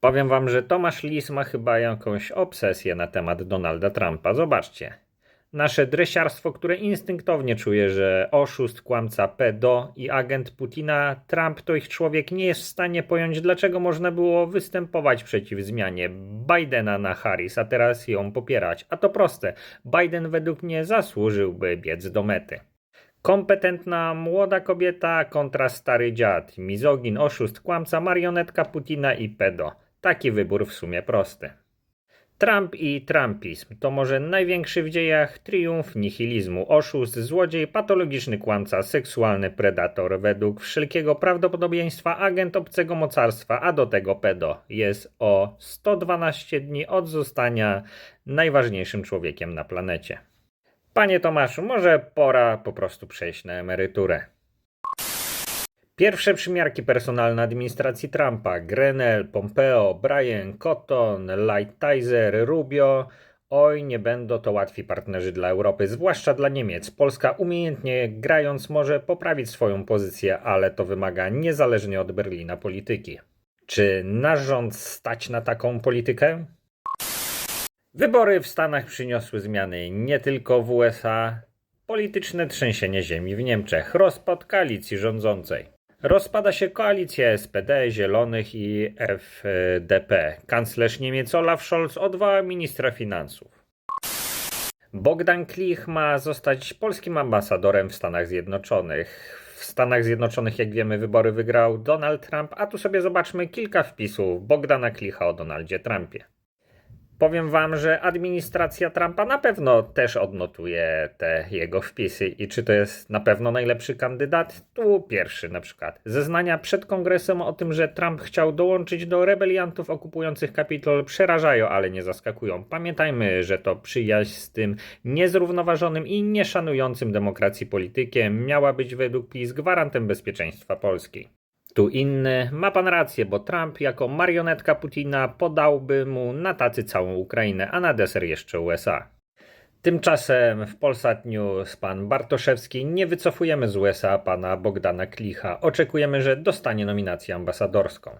Powiem wam, że Tomasz Lis ma chyba jakąś obsesję na temat Donalda Trumpa. Zobaczcie. Nasze dresiarstwo, które instynktownie czuje, że oszust, kłamca, pedo i agent Putina, Trump to ich człowiek, nie jest w stanie pojąć, dlaczego można było występować przeciw zmianie Bidena na Harris, a teraz ją popierać. A to proste. Biden według mnie zasłużyłby biec do mety. Kompetentna młoda kobieta kontra stary dziad, mizogin, oszust, kłamca, marionetka Putina i pedo. Taki wybór w sumie prosty. Trump i Trumpizm to może największy w dziejach triumf nihilizmu, oszust, złodziej, patologiczny kłamca, seksualny predator, według wszelkiego prawdopodobieństwa agent obcego mocarstwa, a do tego pedo. Jest o 112 dni od zostania najważniejszym człowiekiem na planecie. Panie Tomaszu, może pora po prostu przejść na emeryturę. Pierwsze przymiarki personalne administracji Trumpa Grenell, Pompeo, Bryan, Cotton, Lighthizer, Rubio. Oj, nie będą to łatwi partnerzy dla Europy, zwłaszcza dla Niemiec. Polska umiejętnie grając może poprawić swoją pozycję, ale to wymaga niezależnie od Berlina polityki. Czy nasz rząd stać na taką politykę? Wybory w Stanach przyniosły zmiany nie tylko w USA. Polityczne trzęsienie ziemi w Niemczech, rozpad koalicji rządzącej. Rozpada się koalicja SPD, Zielonych i FDP. Kanclerz Niemiec Olaf Scholz odwołał ministra finansów. Bogdan Klich ma zostać polskim ambasadorem w Stanach Zjednoczonych. W Stanach Zjednoczonych, jak wiemy, wybory wygrał Donald Trump, a tu sobie zobaczmy kilka wpisów Bogdana Klicha o Donaldzie Trumpie. Powiem wam, że administracja Trumpa na pewno też odnotuje te jego wpisy. I czy to jest na pewno najlepszy kandydat? Tu pierwszy na przykład. Zeznania przed kongresem o tym, że Trump chciał dołączyć do rebeliantów okupujących Kapitol przerażają, ale nie zaskakują. Pamiętajmy, że to przyjaźń z tym niezrównoważonym i nieszanującym demokracji politykiem miała być według PiS gwarantem bezpieczeństwa Polski. Tu inny, ma pan rację, bo Trump jako marionetka Putina podałby mu na tacy całą Ukrainę, a na deser jeszcze USA. Tymczasem w Polsat News pan Bartoszewski nie wycofujemy z USA pana Bogdana Klicha. Oczekujemy, że dostanie nominację ambasadorską.